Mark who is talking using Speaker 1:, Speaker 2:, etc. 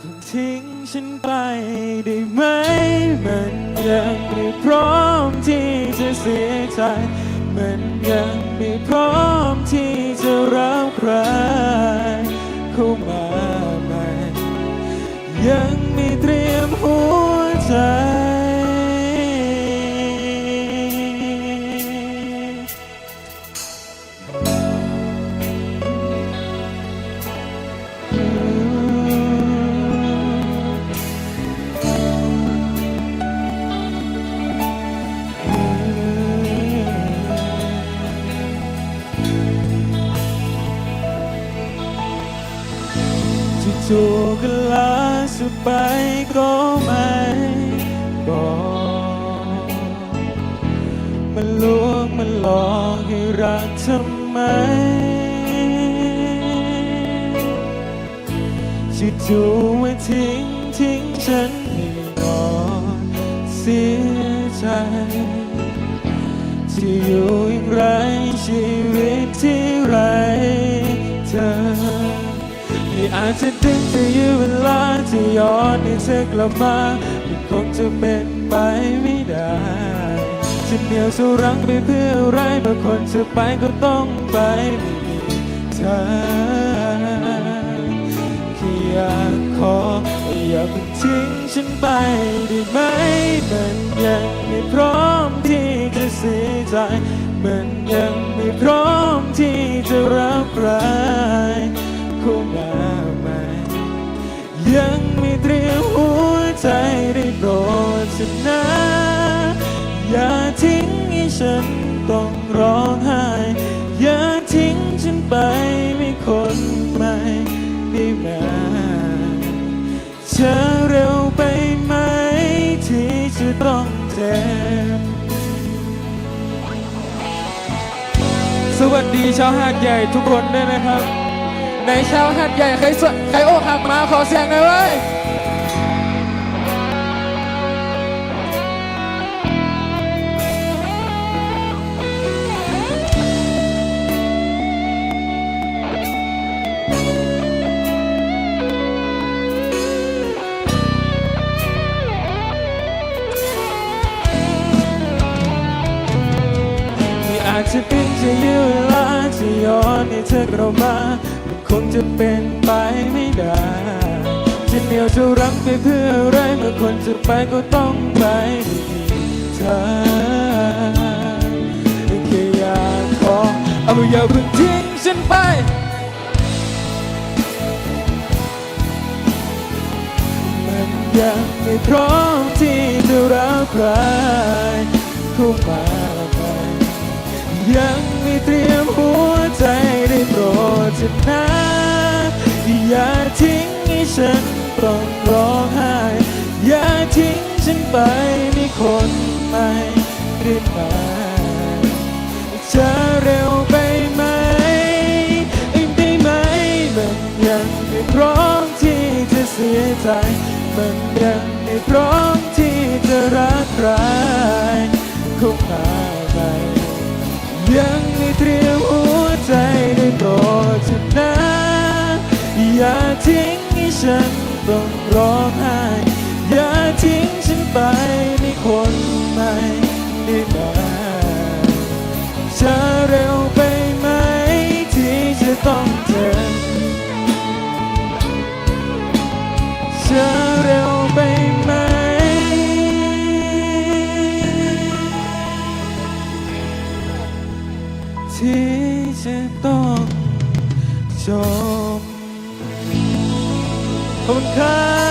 Speaker 1: เพิ่งทิ้งฉันไปได้ไหม มันยังไม่พร้อมที่จะเสียใจ มันยังไม่พร้อมที่ ที่ถูกกันลาสุดไปก็ไม่บอกมันลวงมันหลอกให้รักทำไมที่ถูว่าทิ้งทิ้งฉันให้นอนเสียใจที่อยู่อย่างไรชี อาจจะดึงจะยื้อเวลาที่ย้อนให้เธอกลับมามันคงจะเป็นไปไม่ได้จะเหนียวสู้รังไปเพื่ออะไรเมื่อคนจะไปก็ต้องไปไม่มีเธอแค่อยากขออย่าเพิ่งทิ้งฉันไปได้ไหมมันยังไม่พร้อมที่จะเสียใจมันยังไม่พร้อมที่จะรับใคร ดเถอะนะอย่าทิ้งให้ฉันต้องร้องไห้ อย่าทิ้งฉันไปไม่คนใหม่ได้ไหมจะเร็วไปไหมที่จะต้องเจ็บสวัสดีชาวหาดใหญ่ทุกคนด้วยนะครับ ในชาวหาดใหญ่ใครสใครโอกหักมาขอเสียงหน่อยเว้ยาจจะเป็นจะยื้อลาจะย้อนให้เธอกลับมามันคงจะเป็นไปไม่ได้จะเหนียวจะรักไปเพื่ออะไรเมื่อคนจะไปก็ต้องไปไม่มีเธอแค่อยากขอเอาอย่าเพิ่งทิ้งฉันไปมันยังไม่พร้อมที่จะรับใครเข้ามา ยังไม่เตรียมหัวใจได้โปรดเถอะนะอย่าทิ้งให้ฉันต้องร้องไห้ อย่าทิ้งฉันไปมีคนใหม่ได้ไหมจะเร็วไปไหมได้ไหมมันยังไม่พร้อมที่จะเสียใจ มันยังไม่พร้อมที่จะรักใครเข้ามาใหม่ยังไม่ เตรียมหัวใจได้โปรดเถอะนะอย่าทิ้งให้ฉันต้องร้องไห้ อย่าทิ้งฉันไปในคนใหม่ได้ไหมจะเร็วไปไหมที่จะต้องเจอ ที่จะต้องจบขอบคุณครับ